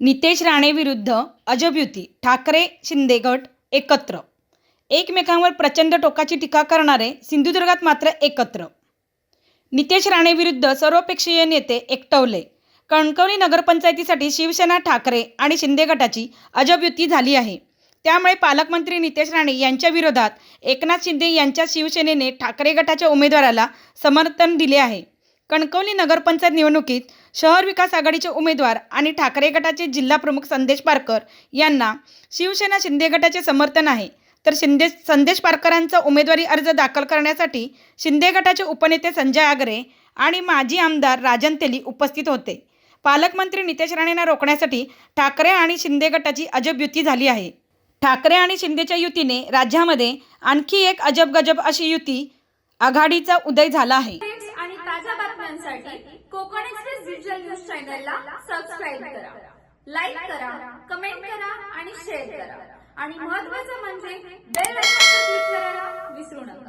नितेश राणे विरुद्ध अजब युती ठाकरे शिंदे गट एकत्र. एकमेकांवर प्रचंड टोकाची टीका करणारे सिंधुदुर्गात मात्र एकत्र. नितेश राणे विरुद्ध सर्वपेक्षीय नेते एकटवले. कणकवली नगरपंचायतीसाठी शिवसेना ठाकरे आणि शिंदे गटाची अजब युती झाली आहे. त्यामुळे पालकमंत्री नितेश राणे यांच्या विरोधात एकनाथ शिंदे यांच्या शिवसेनेने ठाकरे गटाच्या उमेदवाराला समर्थन दिले आहे. कणकवली नगरपंचायत निवडणुकीत शहर विकास आघाडीचे उमेदवार आणि ठाकरे गटाचे जिल्हा प्रमुख संदेश पारकर यांना शिवसेना शिंदे गटाचे समर्थन आहे. तर शिंदे संदेश पारकरांचा उमेदवारी अर्ज दाखल करण्यासाठी शिंदे गटाचे उपनेते संजय आगरे आणि माजी आमदार राजन तेली उपस्थित होते. पालकमंत्री नितेश राणेंना रोखण्यासाठी ठाकरे आणि शिंदे गटाची अजब युती झाली आहे. ठाकरे आणि शिंदेच्या युतीने राज्यामध्ये आणखी एक अजब गजब अशी युती आघाडीचा उदय झाला आहे. बातम्यांसाठी कोकण एक्सप्रेस डिजिटल न्यूज चॅनलला सबस्क्राईब करा. लाईक करा कमेंट करा आणि शेअर करा. आणि महत्वाचं म्हणजे